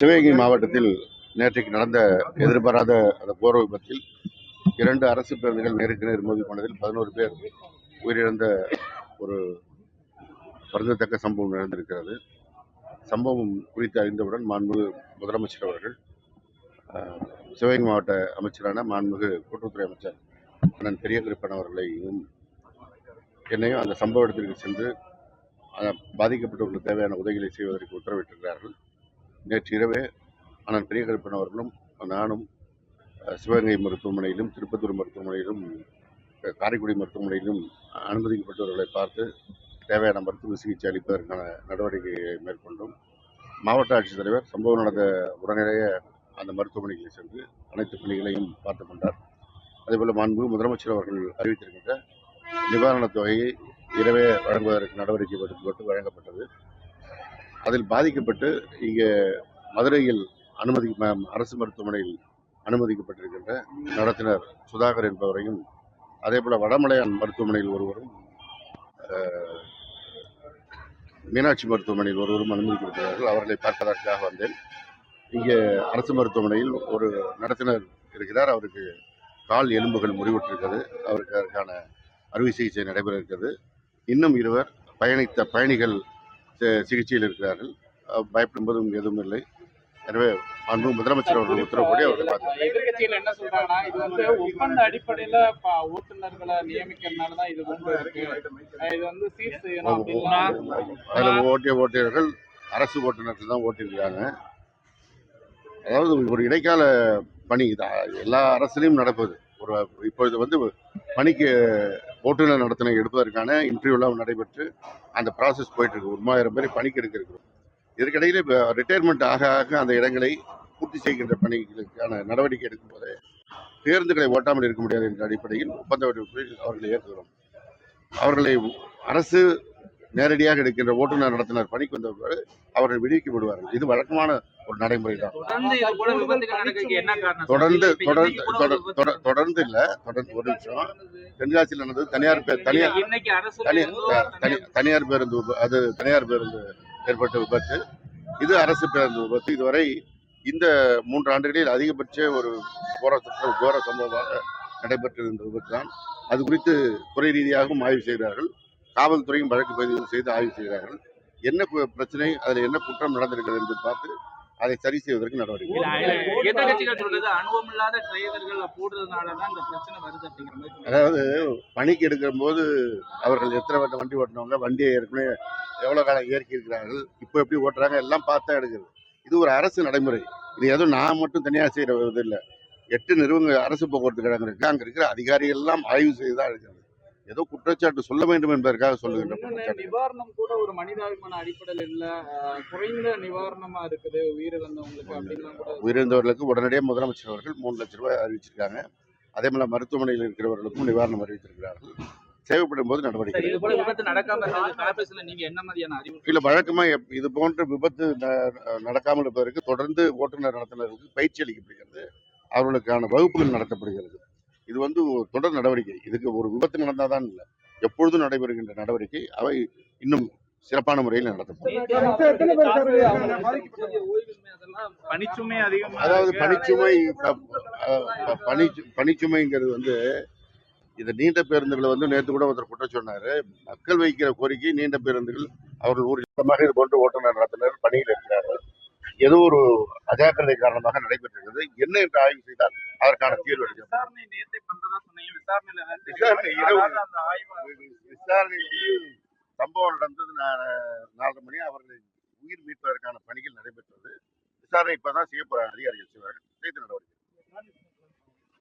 சிவகங்கை மாவட்டத்தில் நேற்றைக்கு நடந்த எதிர்பாராத அந்த போர் விபத்தில் இரண்டு அரசு பேருந்துகள் நேருக்கு நேர் மோதி போனதில் பதினோரு பேர் உயிரிழந்த ஒரு வருந்தத்தக்க சம்பவம் நடந்திருக்கிறது. சம்பவம் குறித்து அறிந்தவுடன் மாண்புமிகு முதலமைச்சர் அவர்கள் சிவகங்கை மாவட்ட அமைச்சரான மாண்புமிகு கூட்டுறவுத்துறை அமைச்சர் அண்ணன் பெரிய அவர்களையும் என்னையும் அந்த சம்பவ இடத்திற்கு சென்று பாதிக்கப்பட்டவர்களுக்கு தேவையான உதவிகளை செய்வதற்கு உத்தரவிட்டிருக்கிறார்கள். நேற்று இரவே அண்ணன் பெரிய கருப்பன் அவர்களும் நானும் சிவகங்கை மருத்துவமனையிலும் திருப்பத்தூர் மருத்துவமனையிலும் காரைக்குடி மருத்துவமனையிலும் அனுமதிக்கப்பட்டவர்களை பார்த்து தேவையான மருத்துவ சிகிச்சை அளிப்பதற்கான நடவடிக்கையை மேற்கொண்டோம். மாவட்ட ஆட்சித்தலைவர் சம்பவம் நடந்த உடனடியே அந்த மருத்துவமனைக்கு சென்று அனைத்து பணிகளையும் பார்த்து கொண்டார். அதேபோல் மாண்பு முதலமைச்சர் அவர்கள் அறிவித்திருக்கின்ற நிவாரணத் தொகையை இரவே வழங்குவதற்கு நடவடிக்கை எடுக்கப்பட்டு வழங்கப்பட்டது. அதில் பாதிக்கப்பட்டு இங்கே மதுரையில் அனுமதி அரசு மருத்துவமனையில் அனுமதிக்கப்பட்டிருக்கின்ற நடத்தினர் சுதாகர் என்பவரையும் அதேபோல் வடமலையான் மருத்துவமனையில் ஒருவரும் மீனாட்சி மருத்துவமனையில் ஒருவரும் அனுமதிக்கப்பட்டிருக்கிறார்கள் அவர்களை பார்ப்பதற்காக வந்தேன். இங்கே அரசு மருத்துவமனையில் ஒரு நடத்தினர் இருக்கிறார். அவருக்கு கால் எலும்புகள் முறிவுற்றிருக்கிறது. அவருக்கு அதற்கான அறுவை சிகிச்சை நடைபெற இருக்கிறது. இன்னும் இருவர் பயணித்த பயணிகள் சிகிச்சையில் இருக்கிறார்கள். அஹ், பயப்படும்போதும் எதுவும் இல்லை. எனவே மாண்பு முதலமைச்சர் அவர்கள் உத்தரவுப்படி அவர்கள் பார்த்து எதிர்கட்சிகள் என்ன சொல்றாங்கன்னா இது வந்து ஒப்பந்த அடிப்படையில ஓட்டுநர்களை நியமிக்கிறதுனால தான் இது அஹ் இது வந்து சீர் செய்யணும் அப்படின்னா அதில் ஓட்டிய ஓட்டியவர்கள் அரசு ஓட்டுநர்கள் தான் ஓட்டியிருக்கிறாங்க அதாவது ஒரு இடைக்கால பணி இது எல்லா அரசுலையும் நடப்பது. ஒரு இப்பொழுது வந்து பணிக்கு ஓட்டுநர் நடத்தின எடுப்பதற்கான இன்டர்வியூலாம் நடைபெற்று அந்த ப்ராசஸ் போயிட்டுருக்கு. ஒரு மூவாயிரம் பேர் பணிக்கு எடுக்க இருக்கிறோம் இதற்கிடையில் இப்போ ரிட்டையர்மெண்ட் ஆக ஆக அந்த இடங்களை பூர்த்தி செய்கின்ற பணிகளுக்கான நடவடிக்கை எடுக்கும் போது பேருந்துகளை ஓட்டாமல் இருக்க முடியாது என்ற அடிப்படையில் ஒப்பந்த அவர்களை ஏற்றுகிறோம் அவர்களை அரசு நேரடியாக எடுக்கின்ற ஓட்டுநர் நடத்தினர் பணிக்கு வந்த பிறகு அவர்கள் விடுவிக்கப்படுவார்கள் இது வழக்கமான ஒரு நடைமுறை தான் தொடர்ந்து? தொடர்ந்து தொடர்ந்து இல்ல. தொடர்ந்து ஒரு நிமிஷம். தென்காசியில் நடந்தது தனியார் பே- தனியார் தனியார் தனி- தனியார் பேருந்து அது தனியார் பேருந்து ஏற்பட்ட விபத்து. இது அரசு பேருந்து விபத்து. இதுவரை இந்த மூன்று ஆண்டுகளில் அதிகபட்ச ஒரு கோர கோர சம்பவமாக நடைபெற்றிருந்த விபத்து தான் அது குறித்து துறை ரீதியாகவும் ஆய்வு செய்கிறார்கள். காவல்துறையும் வழக்கு பதிவு செய்து ஆய்வு செய்கிறார்கள். என்ன பிரச்சனை அதில் என்ன குற்றம் நடந்திருக்கிறது என்று பார்த்து அதை சரி செய்வதற்கு நடவடிக்கை. அதாவது பணிக்கு எடுக்கிற போது அவர்கள் எத்தனை வட்டம் வண்டி ஓட்டினவங்க வண்டியை ஏற்கனவே எவ்வளோ காலம் இயற்கி இருக்கிறார்கள் இப்போ எப்படி ஓட்டுறாங்க எல்லாம் பார்த்தா எடுக்கிறது இது ஒரு அரசு நடைமுறை. இது எதுவும் நான் மட்டும் தனியாக செய்கிற இது இல்லை. எட்டு நிறுவன அரசு போக்குவரத்து கழகம் இருக்கு அங்கே இருக்கிற அதிகாரிகள் எல்லாம் ஆய்வு செய்து தான் எடுக்கிறது ஏதோ குற்றச்சாட்டு சொல்ல வேண்டும் என்பதற்காக சொல்லுகின்ற இன்னொன்னு குற்றச்சாட்டு. நிவாரணம் கூட ஒரு மனிதாபிமான அடிப்படையில் இல்ல. குறைந்த நிவாரணமா இருக்குது உயிரிழந்தவங்களுக்கு உயிரிழந்தவர்களுக்கு உடனடியாக முதலமைச்சர் அவர்கள் மூணு லட்ச ரூபாய் அறிவிச்சிருக்காங்க. அதே போல மருத்துவமனையில் இருக்கிறவர்களுக்கும் நிவாரணம் அறிவித்திருக்கிறார்கள். தேவைப்படும் போது நடவடிக்கை இல்ல வழக்கமா இது போன்ற விபத்து நடக்காமல் இருப்பதற்கு தொடர்ந்து ஓட்டுநர் நடத்துனருக்கு பயிற்சி அளிக்கப்படுகிறது. அவர்களுக்கான வகுப்புகள் நடத்தப்படுகிறது. இது வந்து ஒரு தொடர் நடவடிக்கை. இதுக்கு ஒரு விபத்து நடந்தாதான் இல்லை. எப்பொழுதும் நடைபெறுகின்ற நடவடிக்கை அவை இன்னும் சிறப்பான முறையில் நடத்தப்படும். அதாவது. பணிச்சுமை பணி பணிச்சுமைங்கிறது வந்து இந்த நீண்ட பேருந்துகளை வந்து நேற்று கூட ஒருத்தர் குற்றம் சொன்னாரு. மக்கள் வைக்கிற கோரிக்கை நீண்ட பேருந்துகள் அவர்கள் ஊரில் சுத்தமாக இது போன்று ஓட்டுநர் நடத்துனர் பணியில் இருக்கிறார்கள். ஏதோ ஒரு அஜாக்கிரதை காரணமாக நடைபெற்றிருக்கிறது. என்ன என்று ஆய்வு செய்தால் அதற்கான தீர்வு விசாரணை இரவு. விசாரணை சம்பவம் நடந்தது நாலரை மணி. அவர்கள் உயிர் மீட்பதற்கான பணிகள் நடைபெற்றது. விசாரணை இப்பதான் செய்ய போற அதிகாரிகள் செய்வார்கள். செய்து நடவடிக்கை